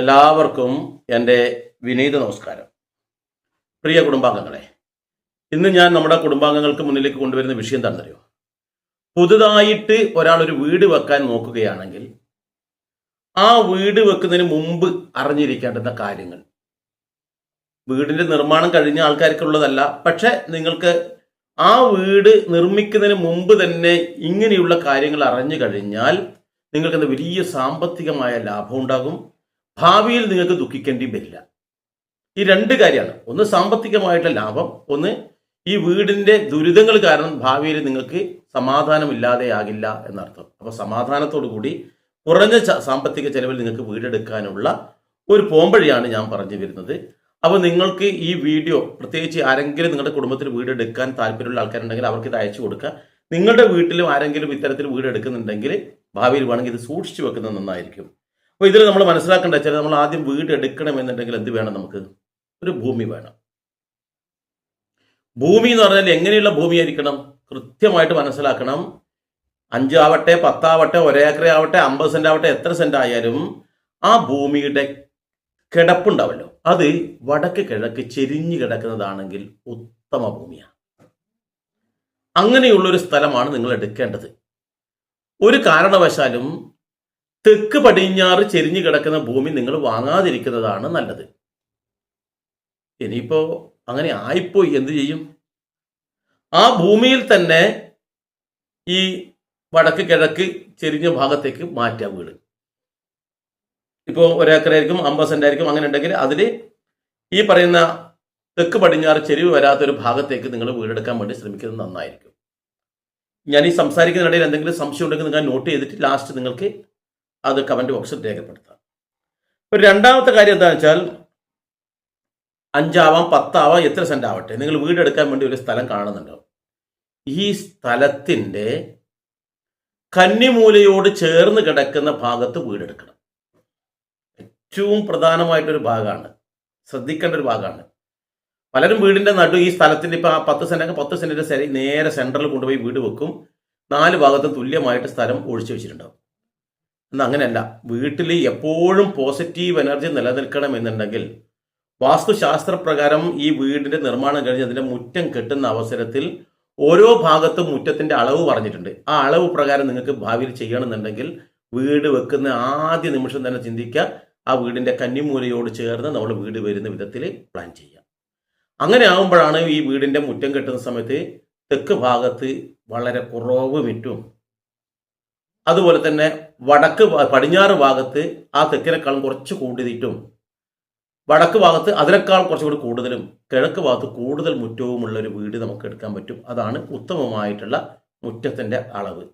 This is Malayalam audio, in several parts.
എല്ലാവർക്കും എന്റെ വിനീത നമസ്കാരം. പ്രിയ കുടുംബാംഗങ്ങളെ ഇന്ന് ഞാൻ നമ്മുടെ കുടുംബാംഗങ്ങൾക്ക് മുന്നിലേക്ക് കൊണ്ടുവരുന്ന വിഷയം എന്താണെന്നറിയോ? പുതുതായിട്ട് ഒരാൾ ഒരു വീട് വെക്കാൻ നോക്കുകയാണെങ്കിൽ ആ വീട് വെക്കുന്നതിന് മുമ്പ് അറിഞ്ഞിരിക്കേണ്ടുന്ന കാര്യങ്ങൾ. വീടിന്റെ നിർമ്മാണം കഴിഞ്ഞ ആൾക്കാർക്കുള്ളതല്ല പക്ഷെ നിങ്ങൾക്ക് ആ വീട് നിർമ്മിക്കുന്നതിന് മുമ്പ് തന്നെ ഇങ്ങനെയുള്ള കാര്യങ്ങൾ അറിഞ്ഞു കഴിഞ്ഞാൽ നിങ്ങൾക്ക് എന്താ വലിയ സാമ്പത്തികമായ ലാഭം ഉണ്ടാകും. ഭാവിയിൽ നിങ്ങൾക്ക് ദുഃഖിക്കേണ്ടി വരില്ല. ഈ രണ്ട് കാര്യമാണ്. ഒന്ന് സാമ്പത്തികമായിട്ടുള്ള ലാഭം ഒന്ന് ഈ വീടിന്റെ ദുരിതങ്ങൾ കാരണം ഭാവിയിൽ നിങ്ങൾക്ക് സമാധാനമില്ലാതെയാകില്ല എന്നർത്ഥം. അപ്പൊ സമാധാനത്തോടു കൂടി കുറഞ്ഞ സാമ്പത്തിക ചെലവിൽ നിങ്ങൾക്ക് വീടെടുക്കാനുള്ള ഒരു പോംവഴിയാണ് ഞാൻ പറഞ്ഞു വരുന്നത്. അപ്പോൾ നിങ്ങൾക്ക് ഈ വീഡിയോ പ്രത്യേകിച്ച് ആരെങ്കിലും നിങ്ങളുടെ കുടുംബത്തിൽ വീടെടുക്കാൻ താല്പര്യമുള്ള ആൾക്കാരുണ്ടെങ്കിൽ അവർക്ക് ഇത് അയച്ചു കൊടുക്കുക. നിങ്ങളുടെ വീട്ടിലും ആരെങ്കിലും ഇത്തരത്തിൽ വീടെടുക്കുന്നുണ്ടെങ്കിൽ ഭാവിയിൽ വേണമെങ്കിൽ ഇത് സൂക്ഷിച്ചു വെക്കുന്നത് നന്നായിരിക്കും. അപ്പോൾ ഇതിൽ നമ്മൾ മനസ്സിലാക്കേണ്ട വെച്ചാൽ നമ്മൾ ആദ്യം വീട് എടുക്കണമെന്നുണ്ടെങ്കിൽ എന്ത് വേണം നമുക്ക്? ഒരു ഭൂമി വേണം. ഭൂമി എന്ന് പറഞ്ഞാൽ എങ്ങനെയുള്ള ഭൂമിയായിരിക്കണം കൃത്യമായിട്ട് മനസ്സിലാക്കണം. അഞ്ചാവട്ടെ പത്താവട്ടെ ഒരേക്കറ ആവട്ടെ അമ്പത് സെന്റ് ആവട്ടെ എത്ര സെന്റ് ആയാലും ആ ഭൂമിയുടെ കിടപ്പുണ്ടാവല്ലോ. അത് വടക്ക് കിഴക്ക് ചെരിഞ്ഞു കിടക്കുന്നതാണെങ്കിൽ ഉത്തമ ഭൂമിയാണ് അങ്ങനെയുള്ളൊരു സ്ഥലമാണ് നിങ്ങൾ എടുക്കേണ്ടത്. ഒരു കാരണവശാലും തെക്ക് പടിഞ്ഞാറ് ചെരിഞ്ഞു കിടക്കുന്ന ഭൂമി നിങ്ങൾ വാങ്ങാതിരിക്കുന്നതാണ് നല്ലത്. ഇനിയിപ്പോ അങ്ങനെ ആയിപ്പോയി എന്ത് ചെയ്യും? ആ ഭൂമിയിൽ തന്നെ ഈ വടക്ക് കിഴക്ക് ചെരിഞ്ഞ ഭാഗത്തേക്ക് മാറ്റാം വീട്. ഇപ്പോൾ ഒരേക്കറായിരിക്കും അമ്പത് സെന്റ് ആയിരിക്കും അങ്ങനെ ഉണ്ടെങ്കിൽ അതിൽ ഈ പറയുന്ന തെക്ക് പടിഞ്ഞാറ് ചെരിവ് വരാത്തൊരു ഭാഗത്തേക്ക് നിങ്ങൾ വീടെടുക്കാൻ വേണ്ടി ശ്രമിക്കുന്നത് നന്നായിരിക്കും. ഞാൻ ഈ സംസാരിക്കുന്നതിനിടയിൽ എന്തെങ്കിലും സംശയം ഉണ്ടെങ്കിൽ നിങ്ങൾ നോട്ട് ചെയ്തിട്ട് ലാസ്റ്റ് നിങ്ങൾക്ക് അത് കമന്റ് ബോക്സിൽ രേഖപ്പെടുത്താം. ഒരു രണ്ടാമത്തെ കാര്യം എന്താണെന്ന് വെച്ചാൽ അഞ്ചാവാം പത്താവാം എത്ര സെന്റ് ആവട്ടെ? നിങ്ങൾ വീടെടുക്കാൻ വേണ്ടി ഒരു സ്ഥലം കാണുന്നുണ്ടാവും. ഈ സ്ഥലത്തിന്റെ കന്നിമൂലയോട് ചേർന്ന് കിടക്കുന്ന ഭാഗത്ത് വീടെടുക്കണം ഏറ്റവും പ്രധാനമായിട്ടൊരു ഭാഗമാണ്. ശ്രദ്ധിക്കേണ്ട ഒരു ഭാഗമാണ്. പലരും വീടിന്റെ നടു ഈ സ്ഥലത്തിന്റെ ഇപ്പൊ ആ പത്ത് സെന്റൊക്കെ പത്ത് സെന്റിന്റെ നേരെ സെന്ററിൽ കൊണ്ടുപോയി വീട് വെക്കും. നാല് ഭാഗത്തും തുല്യമായിട്ട് സ്ഥലം ഒഴിച്ചു വെച്ചിട്ടുണ്ടാവും. എന്നാൽ അങ്ങനെയല്ല. വീട്ടിൽ എപ്പോഴും പോസിറ്റീവ് എനർജി നിലനിൽക്കണം എന്നുണ്ടെങ്കിൽ വാസ്തുശാസ്ത്ര പ്രകാരം ഈ വീടിന്റെ നിർമ്മാണം കഴിഞ്ഞ് അതിന്റെ മുറ്റം കെട്ടുന്ന അവസരത്തിൽ ഓരോ ഭാഗത്തും മുറ്റത്തിന്റെ അളവ് പറഞ്ഞിട്ടുണ്ട്. ആ അളവ് പ്രകാരം നിങ്ങൾക്ക് ഭാവിയിൽ ചെയ്യണമെന്നുണ്ടെങ്കിൽ വീട് വെക്കുന്ന ആദ്യ നിമിഷം തന്നെ ചിന്തിക്കുക. ആ വീടിന്റെ കന്നിമൂലയോട് ചേർന്ന് നമ്മൾ വീട് വരുന്ന വിധത്തിൽ പ്ലാൻ ചെയ്യുക. അങ്ങനെ ആകുമ്പോഴാണ് ഈ വീടിന്റെ മുറ്റം കെട്ടുന്ന സമയത്ത് തെക്ക് ഭാഗത്ത് വളരെ കുറവ് മിറ്റും അതുപോലെ തന്നെ വടക്ക് പടിഞ്ഞാറ് ഭാഗത്ത് ആ തെക്കിനേക്കാളും കുറച്ച് കൂടിയിട്ടും വടക്ക് ഭാഗത്ത് അതിനേക്കാൾ കുറച്ചുകൂടി കൂടുതലും കിഴക്ക് ഭാഗത്ത് കൂടുതൽ മുറ്റവുമുള്ള ഒരു വീട് നമുക്ക് എടുക്കാൻ പറ്റും. അതാണ് ഉത്തമമായിട്ടുള്ള മുറ്റത്തിന്റെ അളവ്.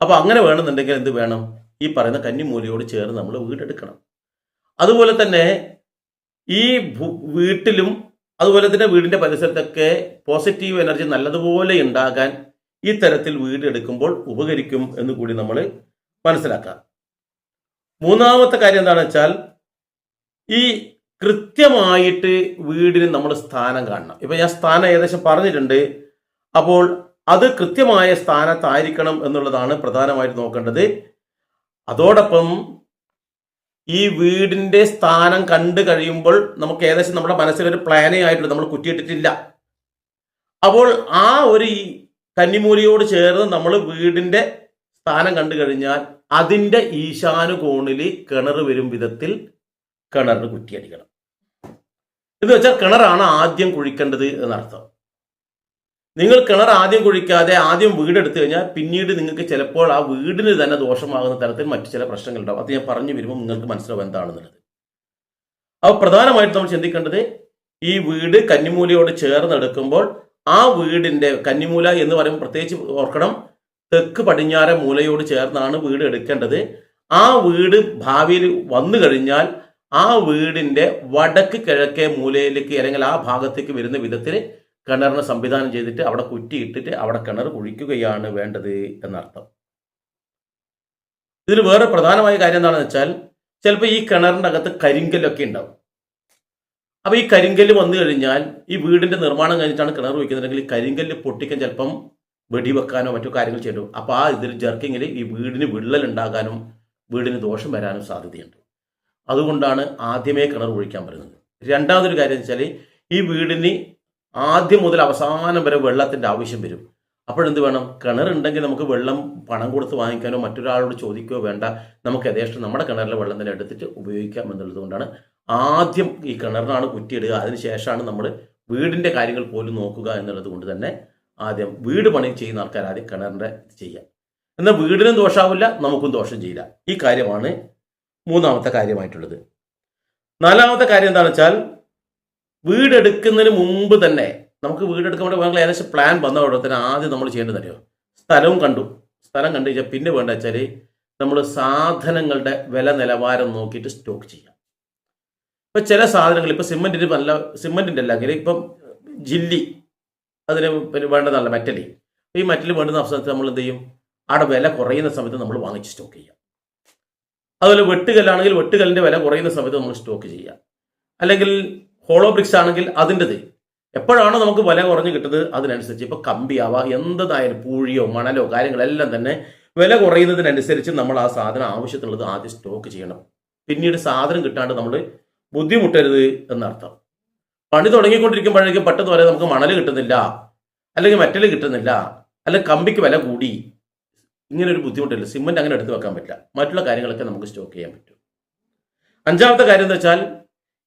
അപ്പോൾ അങ്ങനെ വേണമെന്നുണ്ടെങ്കിൽ എന്ത് വേണം? ഈ പറയുന്ന കന്നിമൂലയോട് ചേർന്ന് നമ്മൾ വീടെടുക്കണം. അതുപോലെ തന്നെ ഈ വീട്ടിലും അതുപോലെ തന്നെ വീടിന്റെ പരിസരത്തൊക്കെ പോസിറ്റീവ് എനർജി നല്ലതുപോലെ ഉണ്ടാകാൻ ഈ തരത്തിൽ വീട് എടുക്കുമ്പോൾ ഉപകരിക്കും എന്ന് കൂടി നമ്മൾ മനസ്സിലാക്കാം. മൂന്നാമത്തെ കാര്യം എന്താണെന്ന് വെച്ചാൽ ഈ കൃത്യമായിട്ട് വീടിന് നമ്മൾ സ്ഥാനം കാണണം. ഇപ്പൊ ഞാൻ സ്ഥാനം ഏകദേശം പറഞ്ഞിട്ടുണ്ട്. അപ്പോൾ അത് കൃത്യമായ സ്ഥാനത്തായിരിക്കണം എന്നുള്ളതാണ് പ്രധാനമായിട്ട് നോക്കേണ്ടത്. അതോടൊപ്പം ഈ വീടിന്റെ സ്ഥാനം കണ്ടു കഴിയുമ്പോൾ നമുക്ക് ഏകദേശം നമ്മുടെ മനസ്സിൽ ഒരു പ്ലാനേ ആയിട്ടുണ്ട്. നമ്മൾ കുറ്റിയിട്ടിട്ടില്ല. അപ്പോൾ ആ ഒരു കന്നിമൂലയോട് ചേർന്ന് നമ്മൾ വീടിന്റെ സ്ഥാനം കണ്ടു കഴിഞ്ഞാൽ അതിന്റെ ഈശാനുകോണിൽ കിണർ വരും വിധത്തിൽ കിണറിന് കുറ്റിയടിക്കണം എന്ന് വെച്ചാൽ കിണറാണ് ആദ്യം കുഴിക്കേണ്ടത് എന്നർത്ഥം. നിങ്ങൾ കിണർ ആദ്യം കുഴിക്കാതെ ആദ്യം വീടെടുത്തു കഴിഞ്ഞാൽ പിന്നീട് നിങ്ങൾക്ക് ചിലപ്പോൾ ആ വീടിന് തന്നെ ദോഷമാകുന്ന തരത്തിൽ മറ്റു ചില പ്രശ്നങ്ങൾ ഉണ്ടാവും അത് ഞാൻ പറഞ്ഞു വരുമ്പോൾ നിങ്ങൾക്ക് മനസ്സിലാവും എന്താണെന്നുള്ളത്. അപ്പോൾ പ്രധാനമായിട്ട് നമ്മൾ ചിന്തിക്കേണ്ടത് ഈ വീട് കന്നിമൂലയോട് ചേർന്ന് എടുക്കുമ്പോൾ ആ വീടിന്റെ കന്നിമൂല എന്ന് പറയുമ്പോൾ പ്രത്യേകിച്ച് ഓർക്കണം തെക്ക് പടിഞ്ഞാറ മൂലയോട് ചേർന്നാണ് വീട് എടുക്കേണ്ടത്. ആ വീട് ഭാവിയിൽ വന്നു കഴിഞ്ഞാൽ ആ വീടിന്റെ വടക്ക് കിഴക്കേ മൂലയിലേക്ക് അല്ലെങ്കിൽ ആ ഭാഗത്തേക്ക് വരുന്ന വിധത്തിൽ കിണറിനെ സംവിധാനം ചെയ്തിട്ട് അവിടെ കുറ്റിയിട്ടിട്ട് അവിടെ കിണർ കുഴിക്കുകയാണ് വേണ്ടത് എന്നർത്ഥം. ഇതിൽ വേറെ പ്രധാനമായ കാര്യം എന്താണെന്ന് വെച്ചാൽ ചിലപ്പോൾ ഈ കിണറിന്റെ അകത്ത് കരിങ്കല്ലൊക്കെ ഉണ്ടാവും. അപ്പൊ ഈ കരിങ്കല്ല് വന്നു കഴിഞ്ഞാൽ ഈ വീടിന്റെ നിർമ്മാണം കഴിഞ്ഞിട്ടാണ് കിണർ വയ്ക്കുന്നുണ്ടെങ്കിൽ ഈ കരിങ്കല്ല് പൊട്ടിക്കാൻ ചിലപ്പം വെടിവെക്കാനോ മറ്റു കാര്യങ്ങൾ ചെയ്തു അപ്പൊ ആ ഇതിൽ ജർക്കിങ്ങിൽ ഈ വീടിന് വിള്ളൽ ഉണ്ടാകാനും വീടിന് ദോഷം വരാനും സാധ്യതയുണ്ട്. അതുകൊണ്ടാണ് ആദ്യമേ കിണർ ഒഴിക്കാൻ പറയുന്നത്. രണ്ടാമതൊരു കാര്യം വെച്ചാൽ ഈ വീടിന് ആദ്യം മുതൽ അവസാനം വരെ വെള്ളത്തിന്റെ ആവശ്യം വരും. അപ്പോഴെന്ത് വേണം? കിണറുണ്ടെങ്കിൽ നമുക്ക് വെള്ളം പണം കൊടുത്ത് വാങ്ങിക്കാനോ മറ്റൊരാളോട് ചോദിക്കുകയോ വേണ്ട. നമുക്ക് യഥേഷ്ടം നമ്മുടെ കിണറിലെ വെള്ളം തന്നെ എടുത്തിട്ട് ഉപയോഗിക്കാം എന്നുള്ളത് കൊണ്ടാണ് ആദ്യം ഈ കിണറിനാണ് കുറ്റിയിടുക. അതിനുശേഷമാണ് നമ്മൾ വീടിന്റെ കാര്യങ്ങൾ പോലും നോക്കുക എന്നുള്ളത് കൊണ്ട് തന്നെ ആദ്യം വീട് പണി ചെയ്യുന്ന ആൾക്കാർ ആദ്യം കിണറിന്റെ ചെയ്യാം എന്നാൽ വീടിനും ദോഷാവില്ല നമുക്കും ദോഷം ചെയ്യില്ല. ഈ കാര്യമാണ് മൂന്നാമത്തെ കാര്യമായിട്ടുള്ളത്. നാലാമത്തെ കാര്യം എന്താണെന്ന് വെച്ചാൽ വീടെടുക്കുന്നതിന് മുമ്പ് തന്നെ നമുക്ക് വീടെടുക്കാൻ വേണ്ടി ഏകദേശം പ്ലാൻ വന്ന ഉടനെ തന്നെ ആദ്യം നമ്മൾ ചെയ്യേണ്ടത് അറിയോ സ്ഥലവും കണ്ടു. സ്ഥലം കണ്ടു കഴിഞ്ഞാൽ പിന്നെ വേണ്ട വെച്ചാൽ നമ്മൾ സാധനങ്ങളുടെ വില നിലവാരം നോക്കിയിട്ട് സ്റ്റോക്ക് ചെയ്യാം ഇപ്പം ചില സാധനങ്ങൾ ഇപ്പം സിമെന്റിന് നല്ല സിമെന്റിന്റെ അല്ലെങ്കിൽ ഇപ്പം ജില്ലി അതിന് പിന്നെ വേണ്ടതല്ല മെറ്റലി ഈ മെറ്റൽ വേണ്ടുന്ന അവസരത്തിൽ നമ്മൾ എന്ത് ചെയ്യും? അവിടെ വില കുറയുന്ന സമയത്ത് നമ്മൾ വാങ്ങിച്ച് സ്റ്റോക്ക് ചെയ്യാം. അതുപോലെ വെട്ടുകല്ലാണെങ്കിൽ വെട്ടുകല്ലിന്റെ വില കുറയുന്ന സമയത്ത് നമ്മൾ സ്റ്റോക്ക് ചെയ്യാം. അല്ലെങ്കിൽ ഹോളോ ബ്രിക്സ് ആണെങ്കിൽ അതിന്റെത്. എപ്പോഴാണോ നമുക്ക് വില കുറഞ്ഞ് കിട്ടുന്നത് അതിനനുസരിച്ച് ഇപ്പോൾ കമ്പിയാവാം എന്തായാലും പൂഴിയോ മണലോ കാര്യങ്ങളെല്ലാം തന്നെ വില കുറയുന്നതിനനുസരിച്ച് നമ്മൾ ആ സാധനം ആവശ്യത്തിനുള്ളത് ആദ്യം സ്റ്റോക്ക് ചെയ്യണം. പിന്നീട് സാധനം കിട്ടാണ്ട് നമ്മൾ ബുദ്ധിമുട്ടരുത് എന്നർത്ഥം. പണി തുടങ്ങിക്കൊണ്ടിരിക്കുമ്പോഴേക്കും പെട്ടെന്ന് പറയാം നമുക്ക് മണൽ കിട്ടുന്നില്ല അല്ലെങ്കിൽ മെറ്റൽ കിട്ടുന്നില്ല അല്ലെങ്കിൽ കമ്പിക്ക് വില കൂടി. ഇങ്ങനെ ഒരു ബുദ്ധിമുട്ടില്ല. സിമെന്റ് അങ്ങനെ എടുത്തു വെക്കാൻ പറ്റില്ല. മറ്റുള്ള കാര്യങ്ങളൊക്കെ നമുക്ക് സ്റ്റോക്ക് ചെയ്യാൻ പറ്റും. അഞ്ചാമത്തെ കാര്യം എന്ന് വെച്ചാൽ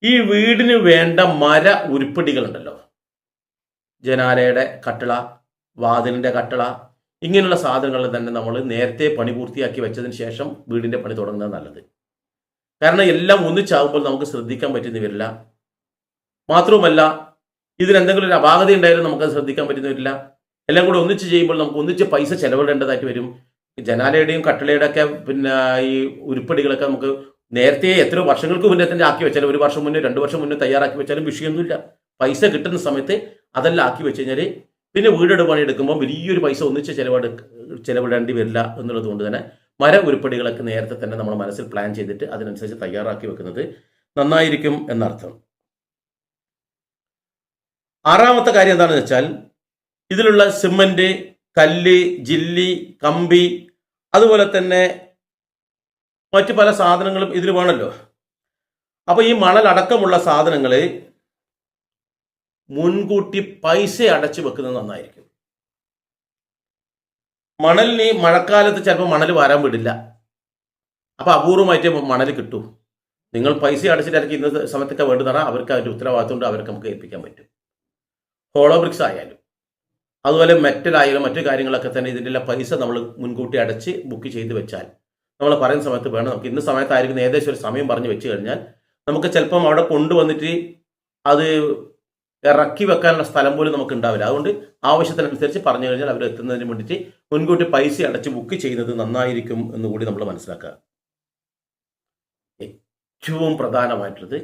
ഈ വീടിന് വേണ്ട മര ഉരുപ്പടികളുണ്ടല്ലോ. ജനാലയുടെ കട്ടള വാതിലിന്റെ കട്ടള ഇങ്ങനെയുള്ള സാധനങ്ങൾ തന്നെ നമ്മൾ നേരത്തെ പണി പൂർത്തിയാക്കി വെച്ചതിന് ശേഷം വീടിന്റെ പണി തുടങ്ങുന്നത് നല്ലത്. കാരണം എല്ലാം ഒന്നിച്ചാകുമ്പോൾ നമുക്ക് ശ്രദ്ധിക്കാൻ പറ്റുന്ന വരില്ല മാത്രവുമല്ല ഇതിനെന്തെങ്കിലും ഒരു അപാകത ഉണ്ടായാലും നമുക്കത് ശ്രദ്ധിക്കാൻ പറ്റുന്നില്ല എല്ലാം കൂടെ ഒന്നിച്ച് ചെയ്യുമ്പോൾ നമുക്ക് ഒന്നിച്ച് പൈസ ചെലവിടേണ്ടതായിട്ട് വരും. ജനാലയുടെയും കട്ടിളയുടെ ഒക്കെ പിന്നെ ഈ ഉരുപ്പടികളൊക്കെ നമുക്ക് നേരത്തെ എത്രയോ വർഷങ്ങൾക്ക് മുന്നേ തന്നെ ആക്കി വെച്ചാലും ഒരു വർഷം മുന്നേ രണ്ട് വർഷം മുന്നേ തയ്യാറാക്കി വെച്ചാലും വിഷയമൊന്നുമില്ല. പൈസ കിട്ടുന്ന സമയത്ത് അതെല്ലാം ആക്കി വെച്ച് കഴിഞ്ഞാൽ പിന്നെ വീടെടു പണിയെടുക്കുമ്പോൾ വലിയൊരു പൈസ ഒന്നിച്ച് ചെലവെടു ചെലവിടേണ്ടി വരില്ല എന്നുള്ളത് കൊണ്ട് തന്നെ മര ഉരുപ്പടികളൊക്കെ നേരത്തെ തന്നെ നമ്മൾ മനസ്സിൽ പ്ലാൻ ചെയ്തിട്ട് അതിനനുസരിച്ച് തയ്യാറാക്കി വെക്കുന്നത് നന്നായിരിക്കും എന്നർത്ഥം. ആറാമത്തെ കാര്യം എന്താണെന്ന് വെച്ചാൽ ഇതിലുള്ള സിമന്റ് കല്ല് ജില്ലി കമ്പി അതുപോലെ തന്നെ മറ്റു പല സാധനങ്ങളും ഇതിൽ വേണമല്ലോ. അപ്പൊ ഈ മണലടക്കമുള്ള സാധനങ്ങൾ മുൻകൂട്ടി പൈസ അടച്ചു വെക്കുന്നത് നന്നായിരിക്കും. മണലിന് മഴക്കാലത്ത് ചിലപ്പോൾ മണൽ വരാൻ വിടില്ല. അപ്പൊ അപൂർവമായിട്ട് മണൽ കിട്ടൂ. നിങ്ങൾ പൈസ അടച്ചിട്ടായിരിക്കും ഇന്ന സമയത്തൊക്കെ വേണ്ടുന്ന അവർക്ക് അതിന്റെ ഉത്തരവാദിത്വം ഉണ്ട് അവർക്ക് നമുക്ക് ഏൽപ്പിക്കാൻ പറ്റും. ഹോളോ ബ്രിക്സ് ആയാലും. അതുപോലെ മെറ്റലായാലും മറ്റു കാര്യങ്ങളൊക്കെ തന്നെ ഇതിന്റെ പൈസ നമ്മൾ മുൻകൂട്ടി അടച്ച് ബുക്ക് ചെയ്ത് വെച്ചാൽ നമ്മൾ പറയുന്ന സമയത്ത് വേണം നമുക്ക്. ഇന്ന സമയത്തായിരിക്കും ഏകദേശം ഒരു സമയം പറഞ്ഞ് വെച്ച് കഴിഞ്ഞാൽ നമുക്ക് ചിലപ്പം അവിടെ കൊണ്ടുവന്നിട്ട് അത് ഇറക്കി വെക്കാനുള്ള സ്ഥലം പോലും നമുക്ക് ഉണ്ടാവില്ല. അതുകൊണ്ട് ആവശ്യത്തിനനുസരിച്ച് പറഞ്ഞു കഴിഞ്ഞാൽ അവർ എത്തുന്നതിന് വേണ്ടിയിട്ട് മുൻകൂട്ടി പൈസ അടച്ച് ബുക്ക് ചെയ്യുന്നത് നന്നായിരിക്കും എന്ന് കൂടി നമ്മൾ മനസ്സിലാക്കുക. ഏറ്റവും പ്രധാനമായിട്ടുള്ളത്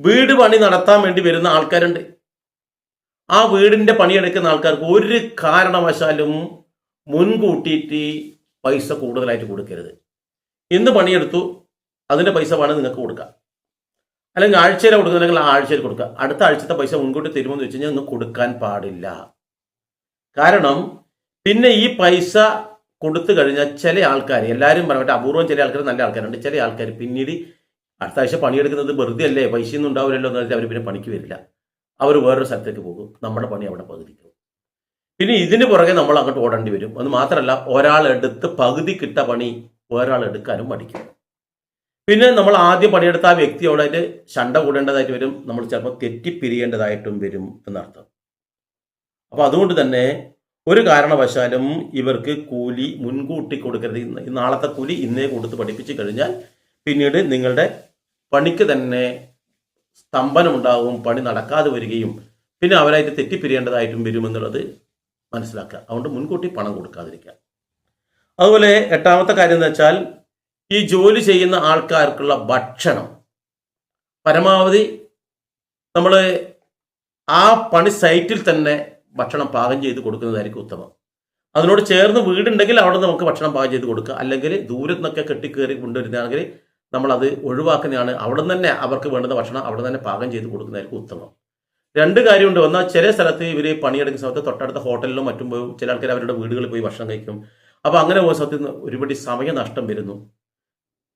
വീട് പണി നടത്താൻ വേണ്ടി വരുന്ന ആൾക്കാരുണ്ട്. ആ വീടിന്റെ പണിയെടുക്കുന്ന ആൾക്കാർക്ക് ഒരു കാരണവശാലും മുൻകൂട്ടിയിട്ട് പൈസ കൂടുതലായിട്ട് കൊടുക്കരുത്. ഇന്ന് പണിയെടുത്തു അതിന്റെ പൈസ വേണം നിങ്ങൾക്ക് കൊടുക്കാം. അല്ലെങ്കിൽ ആഴ്ചയിൽ കൊടുക്കുന്നുണ്ടെങ്കിൽ ആ ആഴ്ചയിൽ കൊടുക്കുക അടുത്ത ആഴ്ചത്തെ പൈസ മുൻകൂട്ടി തരുമെന്ന് വെച്ച് കഴിഞ്ഞാൽ നിങ്ങൾക്ക് കൊടുക്കാൻ പാടില്ല. കാരണം പിന്നെ ഈ പൈസ കൊടുത്തു കഴിഞ്ഞാൽ ചില ആൾക്കാർ എല്ലാവരും പറഞ്ഞിട്ട് അപൂർവം ചില ആൾക്കാർ നല്ല ആൾക്കാരുണ്ട്. ചില ആൾക്കാർ പിന്നീട് അടുത്ത ആഴ്ച പണിയെടുക്കുന്നത് വെറുതെ അല്ലേ പൈസയൊന്നും ഉണ്ടാവില്ലല്ലോ എന്ന് വെച്ചാൽ അവർ പിന്നെ പണിക്ക് വരില്ല. അവർ വേറൊരു സ്ഥലത്തേക്ക് പോകും. നമ്മുടെ പണി അവിടെ പകുതിക്കും. പിന്നെ ഇതിന് പുറകെ നമ്മൾ അങ്ങോട്ട് ഓടേണ്ടി വരും. അത് മാത്രമല്ല ഒരാൾ എടുത്ത് പകുതി കിട്ട പണി ഒരാൾ എടുക്കാനും പഠിക്കും പിന്നെ നമ്മൾ ആദ്യം പണിയെടുത്ത ആ വ്യക്തിയോടായിട്ട് ശണ്ട കൂടേണ്ടതായിട്ട് വരും. നമ്മൾ ചിലപ്പോൾ തെറ്റിപ്പിരിയേണ്ടതായിട്ടും വരും എന്നർത്ഥം. അപ്പോൾ അതുകൊണ്ട് തന്നെ ഒരു കാരണവശാലും ഇവർക്ക് കൂലി മുൻകൂട്ടി കൊടുക്കരുത്. നാളത്തെ കൂലി ഇന്നേ കൊടുത്ത് പഠിപ്പിച്ച് കഴിഞ്ഞാൽ പിന്നീട് നിങ്ങളുടെ പണിക്ക് തന്നെ സ്തംഭനമുണ്ടാവും പണി നടക്കാതെ വരികയും പിന്നെ അവരായിട്ട് തെറ്റിപ്പിരിയേണ്ടതായിട്ടും വരുമെന്നുള്ളത് മനസ്സിലാക്കുക. അതുകൊണ്ട് മുൻകൂട്ടി പണം കൊടുക്കാതിരിക്കുക. അതുപോലെ എട്ടാമത്തെ കാര്യം എന്ന് വെച്ചാൽ ഈ ജോലി ചെയ്യുന്ന ആൾക്കാർക്കുള്ള ഭക്ഷണം. പരമാവധി നമ്മൾ ആ പണി സൈറ്റിൽ തന്നെ ഭക്ഷണം പാകം ചെയ്ത് കൊടുക്കുന്നതായിരിക്കും ഉത്തമം. അതിനോട് ചേർന്ന് വീടുണ്ടെങ്കിൽ അവിടെ നമുക്ക് ഭക്ഷണം പാകം ചെയ്ത് കൊടുക്കുക. അല്ലെങ്കിൽ ദൂരത്ത് നിന്നൊക്കെ കെട്ടിക്കേറി കൊണ്ടുവരുന്നതാണെങ്കിൽ നമ്മളത് ഒഴിവാക്കുന്നതാണ്. അവിടെ തന്നെ അവർക്ക് വേണ്ടുന്ന ഭക്ഷണം അവിടെ തന്നെ പാകം ചെയ്ത് കൊടുക്കുന്നതായിരിക്കും ഉത്തമം. രണ്ട് കാര്യമുണ്ട്. ഒന്നാ ചില സ്ഥലത്ത് ഇവർ പണിയെടുക്കുന്ന സമയത്ത് തൊട്ടടുത്ത ഹോട്ടലിലും മറ്റും പോയി ചില ആൾക്കാർ അവരുടെ വീടുകളിൽ പോയി ഭക്ഷണം കഴിക്കും. അപ്പോൾ അങ്ങനെ പോകുന്ന സമയത്ത് ഒരുപടി സമയനഷ്ടം വരുന്നു.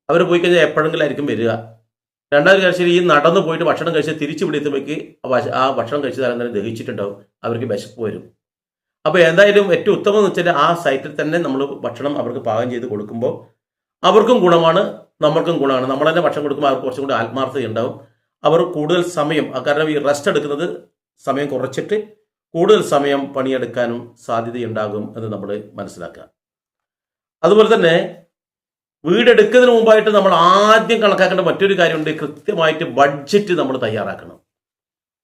അവർ പോയി കഴിഞ്ഞാൽ എപ്പോഴെങ്കിലും ആയിരിക്കും വരിക. രണ്ടാമത് കാര്യം ഈ നടന്നു പോയിട്ട് ഭക്ഷണം കഴിച്ച് തിരിച്ചു പിടിത്തുമ്പോഴേക്ക് ആ ഭക്ഷണം കഴിച്ച തരം തന്നെ ദഹിച്ചിട്ടുണ്ടാവും. അവർക്ക് വിശപ്പ് വരും. അപ്പോൾ എന്തായാലും ഏറ്റവും ഉത്തമം എന്ന് വെച്ചാൽ ആ സൈറ്റിൽ തന്നെ നമ്മൾ ഭക്ഷണം അവർക്ക് പാകം ചെയ്ത് കൊടുക്കുമ്പോൾ അവർക്കും ഗുണമാണ്. നമ്മൾക്കും ഗുണമാണ്. നമ്മൾ തന്നെ ഭക്ഷണം കൊടുക്കുമ്പോൾ അവർക്ക് കുറച്ചും കൂടി ആത്മാർത്ഥത ഉണ്ടാവും അവർ കൂടുതൽ സമയം കാരണം ഈ റെസ്റ്റ് എടുക്കുന്നത് സമയം കുറച്ചിട്ട് കൂടുതൽ സമയം പണിയെടുക്കാനും സാധ്യതയുണ്ടാകും എന്ന് നമ്മൾ മനസ്സിലാക്കുക. അതുപോലെ തന്നെ വീടെടുക്കുന്നതിന് മുമ്പായിട്ട് നമ്മൾ ആദ്യം കണക്കാക്കേണ്ട മറ്റൊരു കാര്യമുണ്ട്. കൃത്യമായിട്ട് ബഡ്ജറ്റ് നമ്മൾ തയ്യാറാക്കണം.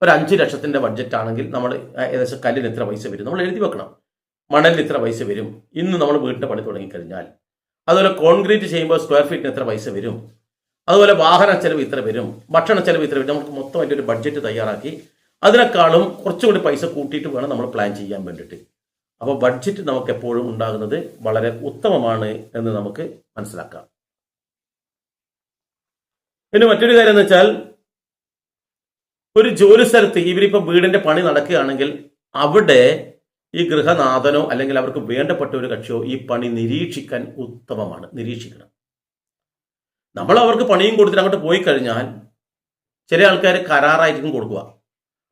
ഒരു അഞ്ച് ലക്ഷത്തിന്റെ ബഡ്ജറ്റ് ആണെങ്കിൽ നമ്മൾ ഏകദേശം കല്ലിന് എത്ര പൈസ വരും? നമ്മൾ എഴുതി വെക്കണം. മണലിന് ഇത്ര പൈസ വരും. ഇന്ന് നമ്മൾ വീടിന്റെ പണി തുടങ്ങിക്കഴിഞ്ഞാൽ അതുപോലെ കോൺക്രീറ്റ് ചെയ്യുമ്പോൾ സ്ക്വയർ ഫീറ്റിന് എത്ര പൈസ വരും? അതുപോലെ വാഹന ചെലവ് ഇത്ര വരും. ഭക്ഷണ ചെലവ് ഇത്ര വരും. നമുക്ക് മൊത്തം അതിന്റെ ഒരു ബഡ്ജറ്റ് തയ്യാറാക്കി അതിനേക്കാളും കുറച്ചുകൂടി പൈസ കൂട്ടിയിട്ട് വേണം നമ്മൾ പ്ലാൻ ചെയ്യാൻ വേണ്ടിയിട്ട്. അപ്പോൾ ബഡ്ജറ്റ് നമുക്ക് എപ്പോഴും ഉണ്ടാകുന്നത് വളരെ ഉത്തമമാണ് എന്ന് നമുക്ക് മനസ്സിലാക്കാം. പിന്നെ മറ്റൊരു കാര്യം എന്ന് വെച്ചാൽ ഒരു ജോലി സ്ഥലത്ത് ഇവരിപ്പോൾ വീടിന്റെ പണി നടക്കുകയാണെങ്കിൽ അവിടെ ഈ ഗൃഹനാഥനോ അല്ലെങ്കിൽ അവർക്ക് വേണ്ടപ്പെട്ട ഒരു കക്ഷിയോ ഈ പണി നിരീക്ഷിക്കാൻ ഉത്തമമാണ് നിരീക്ഷിക്കണം. നമ്മൾ അവർക്ക് പണിയും കൊടുത്തിട്ട് അങ്ങോട്ട് പോയി കഴിഞ്ഞാൽ ചില ആൾക്കാർ കരാറായിരിക്കും കൊടുക്കുക.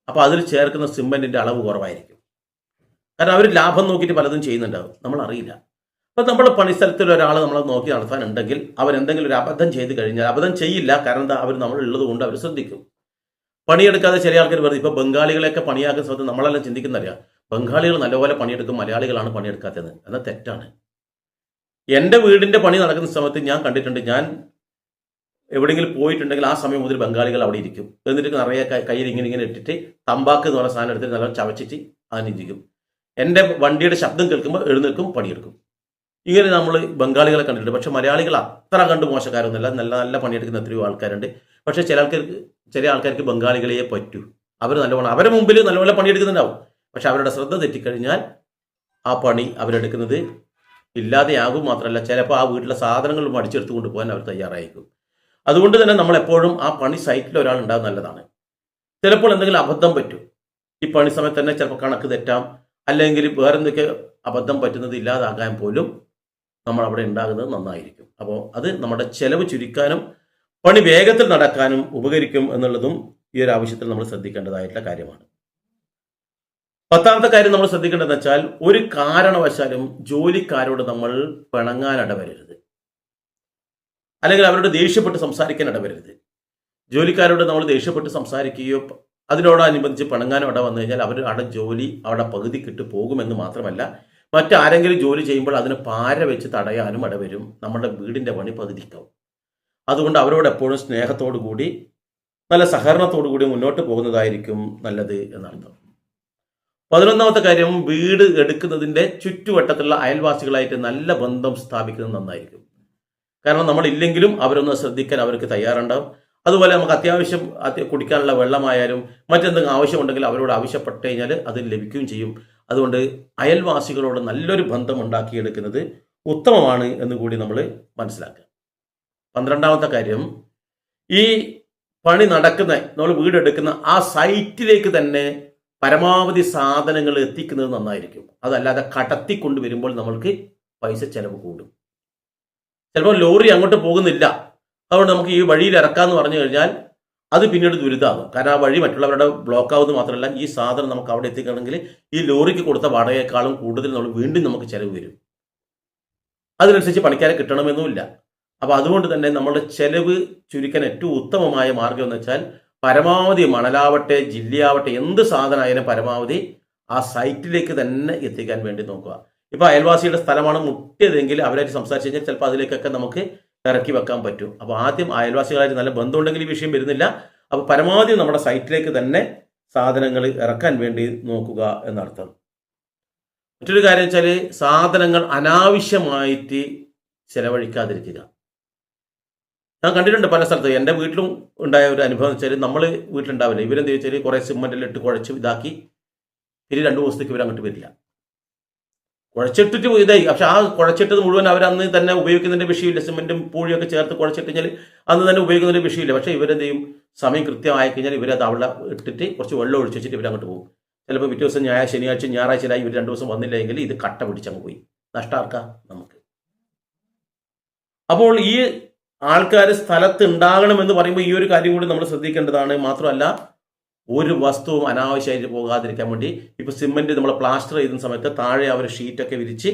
അപ്പോൾ അതിൽ ചേർക്കുന്ന സിമെന്റിന്റെ അളവ് കുറവായിരിക്കും. കാരണം അവർ ലാഭം നോക്കിയിട്ട് പലതും ചെയ്യുന്നുണ്ടാവും. നമ്മൾ അറിയില്ല അപ്പം നമ്മൾ പണിസ്ഥലത്തിൽ ഒരാൾ നമ്മളെ നോക്കി നടത്താനുണ്ടെങ്കിൽ അവരെന്തെങ്കിലും ഒരു അബദ്ധം ചെയ്ത് കഴിഞ്ഞാൽ അബദ്ധം ചെയ്യില്ല കാരണം എന്താ? അവർ നമ്മൾ ഉള്ളത് കൊണ്ട് അവർ ശ്രദ്ധിക്കും. പണിയെടുക്കാതെ ചില ആൾക്കാർ വെറുതെ ഇപ്പൊ ബംഗാളികളെയൊക്കെ പണിയാക്കുന്ന സമയത്ത് നമ്മളെല്ലാം ചിന്തിക്കുന്നറിയാം. ബംഗാളികൾ നല്ലപോലെ പണിയെടുക്കും മലയാളികളാണ് പണിയെടുക്കാത്തത്. എന്നാൽ തെറ്റാണ്. എന്റെ വീടിന്റെ പണി നടക്കുന്ന സമയത്ത് ഞാൻ കണ്ടിട്ടുണ്ട് ഞാൻ എവിടെയെങ്കിലും പോയിട്ടുണ്ടെങ്കിൽ ആ സമയം മുതൽ ബംഗാളികൾ അവിടെ ഇരിക്കും. എന്നിട്ട് നിറയെ കയ്യിൽ ഇങ്ങനെ ഇങ്ങനെ ഇട്ടിട്ട് തമ്പാക്ക് എന്ന് പറഞ്ഞ സാധനം എടുത്തിട്ട് നല്ല ചവച്ചിട്ട് അങ്ങനെ ഇരിക്കും എന്റെ വണ്ടിയുടെ ശബ്ദം കേൾക്കുമ്പോൾ എഴുന്നേൽക്കും പണിയെടുക്കും. ഇങ്ങനെ നമ്മൾ ബംഗാളികളെ കണ്ടിട്ടുണ്ട്. പക്ഷെ മലയാളികൾ അത്ര കണ്ട് മോശക്കാരൊന്നുമല്ല. നല്ല നല്ല പണിയെടുക്കുന്ന എത്രയോ ആൾക്കാരുണ്ട്. പക്ഷേ ചില ആൾക്കാർക്ക് ചില ആൾക്കാർക്ക് ബംഗാളികളെയേ പറ്റൂ. അവർ നല്ലവണ്ണം അവരെ മുമ്പിൽ നല്ലപോലെ പണിയെടുക്കുന്നുണ്ടാവും. പക്ഷെ അവരുടെ ശ്രദ്ധ തെറ്റിക്കഴിഞ്ഞാൽ ആ പണി അവരെടുക്കുന്നത് ഇല്ലാതെയാകും മാത്രമല്ല ചിലപ്പോൾ ആ വീട്ടിലെ സാധനങ്ങൾ അടിച്ചെടുത്ത് കൊണ്ടുപോകാൻ അവർ തയ്യാറായിരിക്കും. അതുകൊണ്ട് തന്നെ നമ്മൾ എപ്പോഴും ആ പണി സൈറ്റിൽ ഒരാൾ ഉണ്ടാകും നല്ലതാണ്. ചിലപ്പോൾ എന്തെങ്കിലും അബദ്ധം പറ്റും. ഈ പണി സമയത്ത് തന്നെ ചിലപ്പോൾ കണക്ക് തെറ്റാം. അല്ലെങ്കിൽ വേറെ എന്തൊക്കെ അബദ്ധം പറ്റുന്നത് ഇല്ലാതാകാൻ പോലും നമ്മൾ അവിടെ ഉണ്ടാകുന്നത് നന്നായിരിക്കും. അപ്പോൾ അത് നമ്മുടെ ചെലവ് ചുരുക്കാനും പണി വേഗത്തിൽ നടക്കാനും ഉപകരിക്കും എന്നുള്ളതും ഈ ഒരു ആവശ്യത്തിൽ നമ്മൾ ശ്രദ്ധിക്കേണ്ടതായിട്ടുള്ള കാര്യമാണ്. പത്താമത്തെ കാര്യം നമ്മൾ ശ്രദ്ധിക്കേണ്ടതെന്ന് വെച്ചാൽ ഒരു കാരണവശാലും ജോലിക്കാരോട് നമ്മൾ പിണങ്ങാൻ ഇടവരരുത്. അല്ലെങ്കിൽ അവരോട് ദേഷ്യപ്പെട്ട് സംസാരിക്കാൻ ഇടവരരുത്. ജോലിക്കാരോട് നമ്മൾ ദേഷ്യപ്പെട്ട് സംസാരിക്കുകയോ അതിനോടനുബന്ധിച്ച് പിണങ്ങാനോ ഇട വന്നു കഴിഞ്ഞാൽ അവർ അവിടെ ജോലി അവിടെ പകുതി കിട്ടു പോകുമെന്ന് മാത്രമല്ല മറ്റാരെങ്കിലും ജോലി ചെയ്യുമ്പോൾ അതിന് പാര വെച്ച് തടയാനും ഇടവരും. നമ്മുടെ വീടിന്റെ പണി പകുതിക്കാവും അതുകൊണ്ട് അവരോട് എപ്പോഴും സ്നേഹത്തോടു കൂടി നല്ല സഹകരണത്തോടു കൂടി മുന്നോട്ട് പോകുന്നതായിരിക്കും നല്ലത് എന്നർത്ഥം പതിനൊന്നാമത്തെ കാര്യം വീട് എടുക്കുന്നതിന്റെ ചുറ്റുവട്ടത്തുള്ള അയൽവാസികളായിട്ട് നല്ല ബന്ധം സ്ഥാപിക്കുന്നത് നന്നായിരിക്കും. കാരണം നമ്മളില്ലെങ്കിലും അവരൊന്ന് ശ്രദ്ധിക്കാൻ അവർക്ക് തയ്യാറുണ്ടാവും. അതുപോലെ നമുക്ക് അത്യാവശ്യം അത്യ- കുടിക്കാനുള്ള വെള്ളമായാലും മറ്റെന്തെങ്കിലും ആവശ്യമുണ്ടെങ്കിൽ അവരോട് ആവശ്യപ്പെട്ട് കഴിഞ്ഞാൽ അത് ലഭിക്കുകയും ചെയ്യും. അതുകൊണ്ട് അയൽവാസികളോട് നല്ലൊരു ബന്ധം ഉണ്ടാക്കിയെടുക്കുന്നത് ഉത്തമമാണ് എന്ന് കൂടി നമ്മൾ മനസ്സിലാക്കുക. പന്ത്രണ്ടാമത്തെ കാര്യം ഈ പണി നടക്കുന്ന നമ്മൾ വീടെടുക്കുന്ന ആ സൈറ്റിലേക്ക് തന്നെ പരമാവധി സാധനങ്ങൾ എത്തിക്കുന്നത് നന്നായിരിക്കും. അതല്ലാതെ കടത്തി കൊണ്ടുവരുമ്പോൾ നമ്മൾക്ക് പൈസ ചെലവ് കൂടും. ചിലപ്പോൾ ലോറി അങ്ങോട്ട് പോകുന്നില്ല. അതുകൊണ്ട് നമുക്ക് ഈ വഴിയിൽ ഇറക്കാന്ന് പറഞ്ഞു കഴിഞ്ഞാൽ അത് പിന്നീട് ദുരിതമാകും കാരണം ആ വഴി മറ്റുള്ളവരുടെ ബ്ലോക്ക് ആവുന്നത് മാത്രമല്ല ഈ സാധനം നമുക്ക് അവിടെ എത്തിക്കണമെങ്കിൽ ഈ ലോറിക്ക് കൊടുത്ത വാടകയെക്കാളും കൂടുതൽ നമ്മൾ വീണ്ടും നമുക്ക് ചെലവ് വരും. അതിനനുസരിച്ച് പണിക്കാരെ കിട്ടണമെന്നുമില്ല. അപ്പോൾ അതുകൊണ്ട് തന്നെ നമ്മുടെ ചെലവ് ചുരുക്കാൻ ഏറ്റവും ഉത്തമമായ മാർഗം എന്ന് വെച്ചാൽ പരമാവധി മണലാവട്ടെ ജില്ലയാവട്ടെ എന്ത് സാധനമായാലും പരമാവധി ആ സൈറ്റിലേക്ക് തന്നെ എത്തിക്കാൻ വേണ്ടി നോക്കുക. ഇപ്പൊ അയൽവാസിയുടെ സ്ഥലമാണ് മുട്ടിയതെങ്കിൽ അവരായിട്ട് സംസാരിച്ച് കഴിഞ്ഞാൽ ചിലപ്പോൾ അതിലേക്കൊക്കെ നമുക്ക് ഇറക്കി വെക്കാൻ പറ്റും. അപ്പോൾ ആദ്യം അയൽവാസികളായിട്ട് നല്ല ബന്ധമുണ്ടെങ്കിൽ ഈ വിഷയം വരുന്നില്ല. അപ്പോൾ പരമാവധി നമ്മുടെ സൈറ്റിലേക്ക് തന്നെ സാധനങ്ങൾ ഇറക്കാൻ വേണ്ടി നോക്കുക എന്നർത്ഥം. മറ്റൊരു കാര്യം വെച്ചാൽ സാധനങ്ങൾ അനാവശ്യമായിട്ട് ചെലവഴിക്കാതിരിക്കുക. ഞാൻ കണ്ടിട്ടുണ്ട് പല സ്ഥലത്ത്. എന്റെ വീട്ടിലും ഉണ്ടായ ഒരു അനുഭവം എന്ന് വെച്ചാൽ നമ്മൾ വീട്ടിലുണ്ടാവില്ല? ഇവരെന്ത് ചോദിച്ചാൽ കുറേ സിമ്മന്റിലിട്ട് കുഴച്ച് ഇതാക്കി ഇനി രണ്ട് ദിവസത്തേക്ക് ഇവർ അങ്ങോട്ട് വരില്ല. കുഴച്ചിട്ടിട്ട് ഇതായി. പക്ഷെ ആ കുഴച്ചിട്ടത് മുഴുവൻ അവർ അന്ന് തന്നെ ഉപയോഗിക്കുന്നതിന്റെ വിഷയമില്ല. സിമെന്റും പൂഴിയൊക്കെ ചേർത്ത് കുഴച്ചിട്ട് കഴിഞ്ഞാൽ അന്ന് തന്നെ ഉപയോഗിക്കുന്നതിന്റെ വിഷയമില്ല. പക്ഷെ ഇവരെന്ത് ചെയ്യും? സമയം കൃത്യമായി കഴിഞ്ഞാൽ ഇവരത് അവിടെ ഇട്ടിട്ട് കുറച്ച് വെള്ളം ഒഴിച്ച് വെച്ചിട്ട് ഇവർ അങ്ങോട്ട് പോകും. ചിലപ്പോൾ പിറ്റേ ദിവസം ഞായ ശനിയാഴ്ച ഞായറാഴ്ചയിലായി ഇവർ രണ്ട് ദിവസം വന്നില്ലെങ്കിൽ ഇത് കട്ട പിടിച്ചങ്ങ് പോയി. നഷ്ടാർക്ക നമുക്ക്. അപ്പോൾ ഈ ആൾക്കാർ സ്ഥലത്ത് ഉണ്ടാകണമെന്ന് പറയുമ്പോൾ ഈ ഒരു കാര്യം കൂടി നമ്മൾ ശ്രദ്ധിക്കേണ്ടതാണ്. മാത്രമല്ല ഒരു വസ്തുവും അനാവശ്യമായിട്ട് പോകാതിരിക്കാൻ വേണ്ടി ഇപ്പൊ സിമെന്റ് നമ്മൾ പ്ലാസ്റ്റർ ചെയ്യുന്ന സമയത്ത് താഴെ അവർ ഷീറ്റൊക്കെ വിരിച്ച്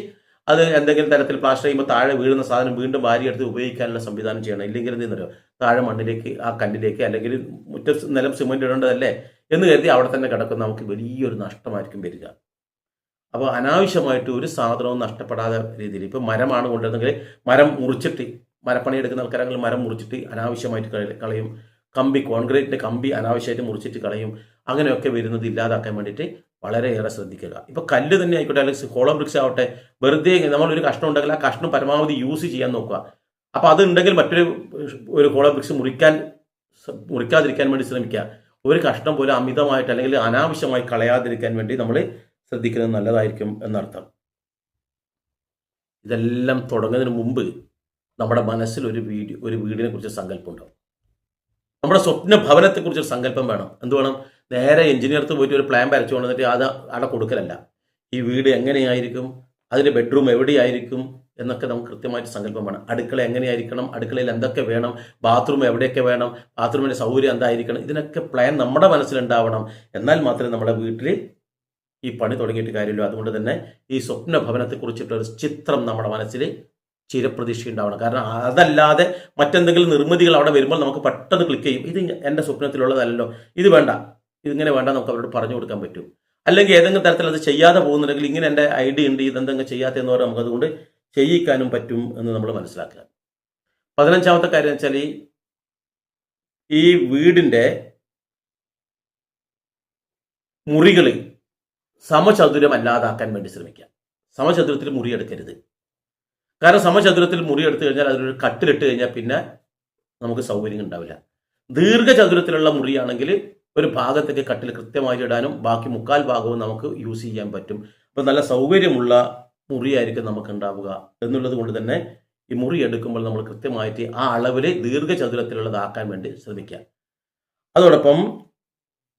അത് എന്തെങ്കിലും തരത്തിൽ പ്ലാസ്റ്റർ ചെയ്യുമ്പോൾ താഴെ വീഴുന്ന സാധനം വീണ്ടും വാരിയെടുത്ത് ഉപയോഗിക്കാനുള്ള സംവിധാനം ചെയ്യണം. ഇല്ലെങ്കിൽ എന്ത് താഴെ മണ്ണിലേക്ക് ആ കല്ലിലേക്ക് അല്ലെങ്കിൽ മുറ്റ നിലം സിമെന്റ് ഇടേണ്ടതല്ലേ എന്ന് കരുതി അവിടെ തന്നെ കിടക്കുന്ന നമുക്ക് വലിയൊരു നഷ്ടമായിരിക്കും വരിക. അപ്പോൾ അനാവശ്യമായിട്ട് ഒരു സാധനവും നഷ്ടപ്പെടാതെ രീതിയിൽ ഇപ്പം മരമാണ് കൊണ്ടുവരുന്നെങ്കിൽ മരം മുറിച്ചിട്ട് മരപ്പണി എടുക്കുന്ന മരം മുറിച്ചിട്ട് അനാവശ്യമായിട്ട് കളയും. കമ്പി കോൺക്രീറ്റിന്റെ കമ്പി അനാവശ്യമായിട്ട് മുറിച്ചിട്ട് കളയും. അങ്ങനെയൊക്കെ വരുന്നത് ഇല്ലാതാക്കാൻ വേണ്ടിയിട്ട് വളരെയേറെ ശ്രദ്ധിക്കുക. ഇപ്പൊ കല്ല് തന്നെ ആയിക്കോട്ടെ അല്ലെങ്കിൽ ഹോളോ ബ്രിക്സ് ആവട്ടെ വെറുതെ നമ്മളൊരു കഷ്ണം ഉണ്ടെങ്കിൽ ആ കഷ്ണം പരമാവധി യൂസ് ചെയ്യാൻ നോക്കുക. അപ്പോൾ അത് ഉണ്ടെങ്കിൽ മറ്റൊരു ഒരു ഹോളോ ബ്രിക്സ് മുറിക്കാൻ മുറിക്കാതിരിക്കാൻ വേണ്ടി ശ്രമിക്കുക. ഒരു കഷ്ണം പോലും അമിതമായിട്ട് അല്ലെങ്കിൽ അനാവശ്യമായി കളയാതിരിക്കാൻ വേണ്ടി നമ്മൾ ശ്രദ്ധിക്കുന്നത് നല്ലതായിരിക്കും എന്നർത്ഥം. ഇതെല്ലാം തുടങ്ങുന്നതിന് മുമ്പ് നമ്മുടെ മനസ്സിൽ ഒരു വീട് ഒരു വീടിനെ കുറിച്ച് സങ്കല്പമുണ്ടാവും നമ്മുടെ സ്വപ്ന ഒരു സങ്കല്പം വേണം. എന്ത് വേണം? നേരെ എഞ്ചിനീയർക്ക് പോയിട്ട് ഒരു പ്ലാൻ വരച്ചു കൊണ്ടുവന്നിട്ട് അത് അവിടെ കൊടുക്കലല്ല. ഈ വീട് എങ്ങനെയായിരിക്കും? അതിന്റെ ബെഡ്റൂം എവിടെയായിരിക്കും? എന്നൊക്കെ നമുക്ക് കൃത്യമായിട്ട് സങ്കല്പം വേണം. അടുക്കള എങ്ങനെയായിരിക്കണം? അടുക്കളയിൽ എന്തൊക്കെ വേണം? ബാത്റൂം എവിടെയൊക്കെ വേണം? ബാത്റൂമിന്റെ സൗകര്യം എന്തായിരിക്കണം? ഇതിനൊക്കെ പ്ലാൻ നമ്മുടെ മനസ്സിലുണ്ടാവണം. എന്നാൽ മാത്രമേ നമ്മുടെ വീട്ടിൽ ഈ പണി തുടങ്ങിയിട്ട് കാര്യമില്ല അതുകൊണ്ട് തന്നെ ഈ സ്വപ്ന ഭവനത്തെക്കുറിച്ചിട്ടൊരു ചിത്രം നമ്മുടെ മനസ്സിൽ ചിരപ്രതീക്ഷ ഉണ്ടാവണം കാരണം അതല്ലാതെ മറ്റെന്തെങ്കിലും നിർമ്മിതികൾ അവിടെ വരുമ്പോൾ നമുക്ക് പെട്ടെന്ന് ക്ലിക്ക് ചെയ്യും. ഇത് എന്റെ സ്വപ്നത്തിലുള്ളതല്ലോ ഇത് വേണ്ട. ഇതിങ്ങനെ വേണ്ട നമുക്ക് അവരോട് പറഞ്ഞു കൊടുക്കാൻ പറ്റും. അല്ലെങ്കിൽ ഏതെങ്കിലും തരത്തിൽ അത് ചെയ്യാതെ പോകുന്നുണ്ടെങ്കിൽ ഇങ്ങനെ എന്റെ ഐഡിയ ഉണ്ട് ഇതെന്തെങ്കിലും ചെയ്യാത്തതെന്ന് പറഞ്ഞാൽ നമുക്ക് അതുകൊണ്ട് ചെയ്യിക്കാനും പറ്റും എന്ന് നമ്മൾ മനസ്സിലാക്കുക. പതിനഞ്ചാമത്തെ കാര്യം വെച്ചാൽ ഈ വീടിന്റെ മുറികൾ സമചതുരം അല്ലാതാക്കാൻ വേണ്ടി ശ്രമിക്കുക. സമചതുരത്തിൽ മുറി എടുക്കരുത്. കാരണം സമചതുരത്തിൽ മുറി എടുത്തു കഴിഞ്ഞാൽ അതിലൊരു കട്ടിലിട്ട് കഴിഞ്ഞാൽ പിന്നെ നമുക്ക് സൗകര്യം ഉണ്ടാവില്ല. ദീർഘചതുരത്തിലുള്ള മുറിയാണെങ്കിൽ ഒരു ഭാഗത്തേക്ക് കട്ടിൽ കൃത്യമായി ഇടാനും ബാക്കി മുക്കാൽ ഭാഗവും നമുക്ക് യൂസ് ചെയ്യാൻ പറ്റും. അപ്പം നല്ല സൗകര്യമുള്ള മുറിയായിരിക്കും നമുക്ക് ഉണ്ടാവുക എന്നുള്ളത് കൊണ്ട് തന്നെ ഈ മുറി എടുക്കുമ്പോൾ നമ്മൾ കൃത്യമായിട്ട് ആ അളവിൽ ദീർഘചതുരത്തിലുള്ളതാക്കാൻ വേണ്ടി ശ്രമിക്കുക. അതോടൊപ്പം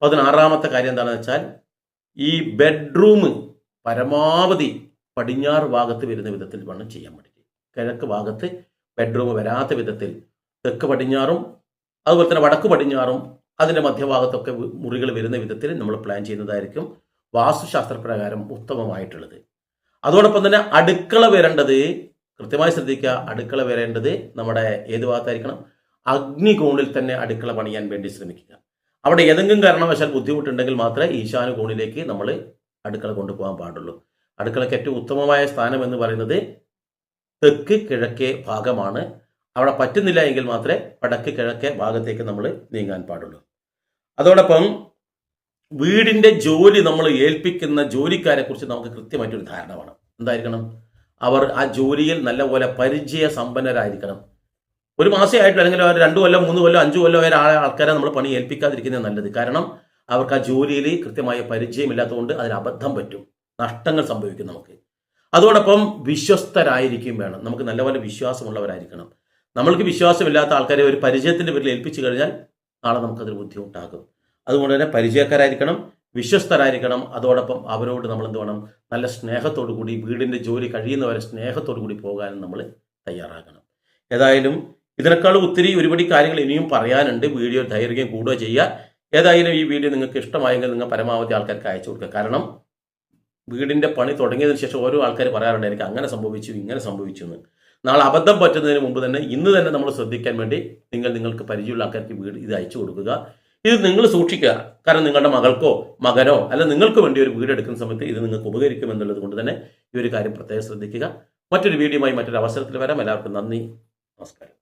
പതിനാറാമത്തെ കാര്യം എന്താണെന്ന് വെച്ചാൽ ഈ ബെഡ്റൂം പരമാവധി പടിഞ്ഞാറ് ഭാഗത്ത് വരുന്ന വിധത്തിൽ വേണം ചെയ്യാൻ വേണ്ടിയിട്ട് കിഴക്ക് ഭാഗത്ത് ബെഡ്റൂം വരാത്ത വിധത്തിൽ തെക്ക് പടിഞ്ഞാറും അതുപോലെ തന്നെ വടക്ക് പടിഞ്ഞാറും അതിന്റെ മധ്യഭാഗത്തൊക്കെ മുറികൾ വരുന്ന വിധത്തിൽ നമ്മൾ പ്ലാൻ ചെയ്യുന്നതായിരിക്കും വാസ്തുശാസ്ത്രപ്രകാരം ഉത്തമമായിട്ടുള്ളത്. അതോടൊപ്പം തന്നെ അടുക്കള വരേണ്ടത് കൃത്യമായി ശ്രദ്ധിക്കുക അടുക്കള വരേണ്ടത് നമ്മുടെ ഏത് ഭാഗത്തായിരിക്കണം? അഗ്നികോണിൽ തന്നെ അടുക്കള പണിയാൻ വേണ്ടി ശ്രമിക്കുക. അവിടെ ഏതെങ്കിലും കാരണവശാൽ ബുദ്ധിമുട്ടുണ്ടെങ്കിൽ മാത്രമേ ഈശാന കോണിലേക്ക് നമ്മൾ അടുക്കള കൊണ്ടുപോകാൻ പാടുള്ളൂ. അടുക്കളയ്ക്ക് ഏറ്റവും ഉത്തമമായ സ്ഥാനം എന്ന് പറയുന്നത് തെക്ക് കിഴക്കേ ഭാഗമാണ്. അവിടെ പറ്റുന്നില്ല എങ്കിൽ മാത്രമേ വടക്ക് കിഴക്കേ ഭാഗത്തേക്ക് നമ്മൾ നീങ്ങാൻ പാടുള്ളൂ. അതോടൊപ്പം വീടിന്റെ ജോലി നമ്മൾ ഏൽപ്പിക്കുന്ന ജോലിക്കാരെ കുറിച്ച് നമുക്ക് കൃത്യമായിട്ടൊരു ധാരണ വേണം. എന്തായിരിക്കണം? അവർ ആ ജോലിയിൽ നല്ലപോലെ പരിചയ സമ്പന്നരായിരിക്കണം ഒരു മാസേ ആയിട്ട് അല്ലെങ്കിൽ അവർ രണ്ടു കൊല്ലം മൂന്ന് കൊല്ലം അഞ്ചു കൊല്ലം വരെ ആൾക്കാരെ നമ്മൾ പണി ഏൽപ്പിക്കാതിരിക്കുന്നത് നല്ലത്. കാരണം അവർക്ക് ആ ജോലിയിൽ കൃത്യമായ പരിചയമില്ലാത്തതുകൊണ്ട് അതിന് അബദ്ധം പറ്റും. നഷ്ടങ്ങൾ സംഭവിക്കും നമുക്ക്. അതോടൊപ്പം വിശ്വസ്തരായിരിക്കും വേണം. നമുക്ക് നല്ലപോലെ വിശ്വാസമുള്ളവരായിരിക്കണം. നമ്മൾക്ക് വിശ്വാസമില്ലാത്ത ആൾക്കാരെ ഒരു പരിചയത്തിന്റെ പേരിൽ ഏൽപ്പിച്ചു കഴിഞ്ഞാൽ നാളെ നമുക്കതൊരു ബുദ്ധിമുട്ടാകും. അതുകൊണ്ട് തന്നെ പരിചയക്കാരായിരിക്കണം വിശ്വസ്തരായിരിക്കണം. അതോടൊപ്പം അവരോട് നമ്മൾ എന്ത് വേണം? നല്ല സ്നേഹത്തോടു കൂടി വീടിന്റെ ജോലി കഴിയുന്നവരെ സ്നേഹത്തോടു കൂടി പോകാനും നമ്മൾ തയ്യാറാകണം. ഏതായാലും ഇതിനേക്കാളും ഒത്തിരി ഒരുപടി കാര്യങ്ങൾ ഇനിയും പറയാനുണ്ട്. വീഡിയോ ദൈർഘ്യം കൂടുക ചെയ്യുക. ഏതായാലും ഈ വീഡിയോ നിങ്ങൾക്ക് ഇഷ്ടമായെങ്കിൽ നിങ്ങൾ പരമാവധി ആൾക്കാർക്ക് അയച്ചു കൊടുക്കുക. കാരണം വീടിന്റെ പണി തുടങ്ങിയതിന് ശേഷം ഓരോ ആൾക്കാർ പറയാറുണ്ട് എനിക്ക് അങ്ങനെ സംഭവിച്ചു ഇങ്ങനെ സംഭവിച്ചു എന്ന്. നാളെ അബദ്ധം പറ്റുന്നതിന് മുമ്പ് തന്നെ ഇന്ന് തന്നെ നമ്മൾ ശ്രദ്ധിക്കാൻ വേണ്ടി നിങ്ങൾ നിങ്ങൾക്ക് പരിചയമുള്ള ആൾക്കാർക്ക് വീട് ഇത് അയച്ചു കൊടുക്കുക. ഇത് നിങ്ങൾ സൂക്ഷിക്കുക. കാരണം നിങ്ങളുടെ മകൾക്കോ മകനോ അല്ല നിങ്ങൾക്ക് വേണ്ടി ഒരു വീട് എടുക്കുന്ന സമയത്ത് ഇത് നിങ്ങൾക്ക് ഉപകരിക്കും എന്നുള്ളത് കൊണ്ട് തന്നെ ഈ ഒരു കാര്യം പ്രത്യേകം ശ്രദ്ധിക്കുക. മറ്റൊരു വീഡിയോയുമായി മറ്റൊരു അവസരത്തിൽ വരാം. എല്ലാവർക്കും നന്ദി. നമസ്കാരം.